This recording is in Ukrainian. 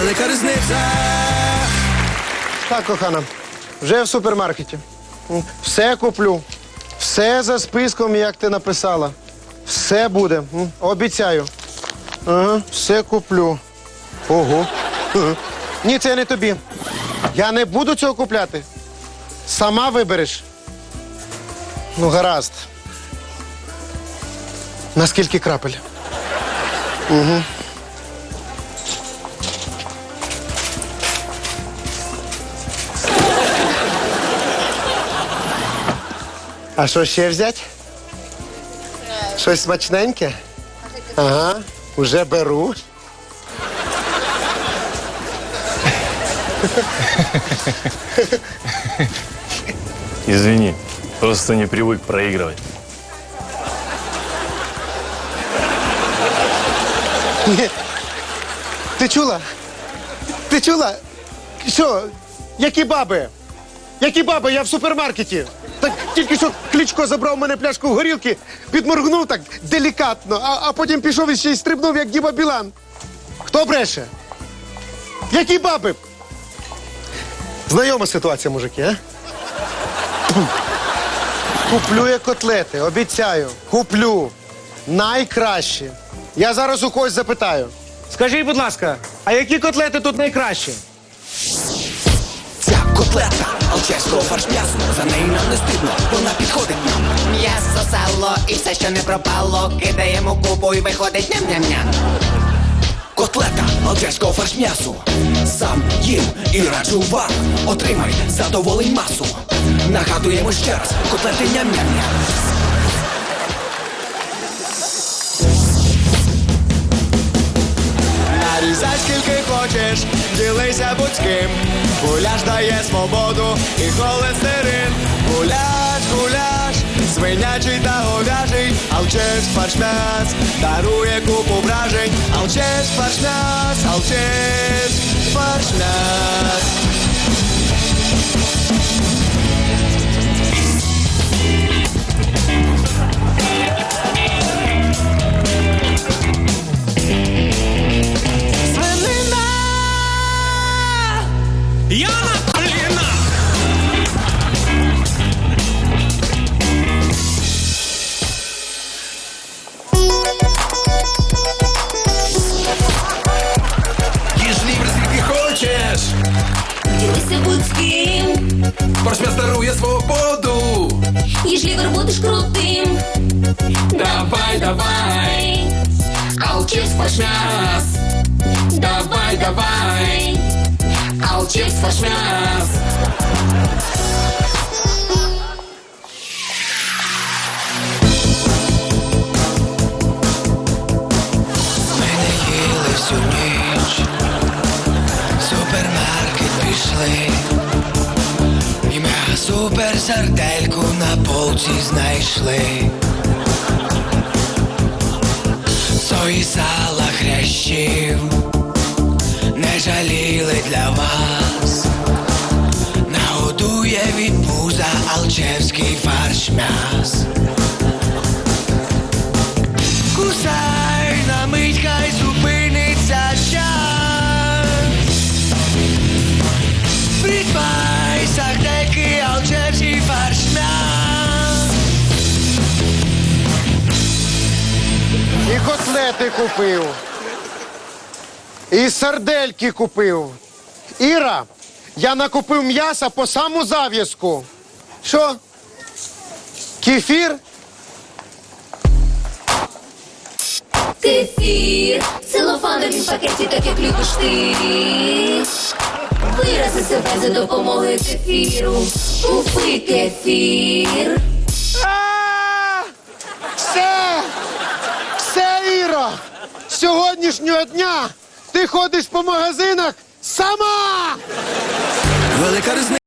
велика різниця. Так, кохана, вже в супермаркеті. Все куплю. Все за списком, як ти написала. Все буде. Обіцяю. Все куплю. Ого. Ні, це не тобі. Я не буду цього купляти. Сама вибереш. Ну, гаразд. Наскільки крапель? А що ще взяти? Щось смачненьке? Ага, уже беру. Извини, просто не привык проигрывать. Ти чула? Ти чула? Що? Які баби? Які баби? Я в супермаркеті. Так тільки що Кличко забрав мене пляшку горілки, підморгнув так делікатно, а, а потім пішов і ще й стрибнув, як Діма Білан. Хто бреше? Які баби? Знайома ситуація, мужики, а? Куплю я котлети, обіцяю. Куплю. Найкращі. Я зараз у когось запитаю. Скажіть, будь ласка, а які котлети тут найкращі? Котлета, алчевського фарш м'ясо, за неї нам не стидно, вона підходить нам. М'ясо, сало і все, що не пропало, кидаємо купу і виходить ням-ням-ням. Котлета, алчевського фарш м'ясо. Сам їм і раджу вам. Отримай задоволень масу. Нагадуємо ще раз, котлети ням-ням-ням. Нарізай скільки хочеш, ділися будь з ким. Гуляш дає свободу і холестерин. Гуляш, гуляш, свинячий та говяжий, алчеш пашмяс, дарує купу вражень. Алчеш пашмяс, алчеш фаршмяс. Фаршмяс дарує свободу. їж лівер будеш крутим. Давай, давай, Алчевс фашмяс. давай, давай, Алчевс фашмяс. Ми не їли всю ніч, супермаркет пішли, і сардельку на полці знайшли. Сої сала хрящів не жаліли для вас. Нагодує від пуза алчевський фарш м'яс. Котлети купив. І сардельки купив. Іра, я накупив м'яса по саму зав'язку. Що? Кефір? Кефір в целофановім пакеті, так як любиш ти. Вирази себе за допомогою кефіру. Купи кефір. А! Все! Все, З сьогоднішнього дня ти ходиш по магазинах сама! Велика.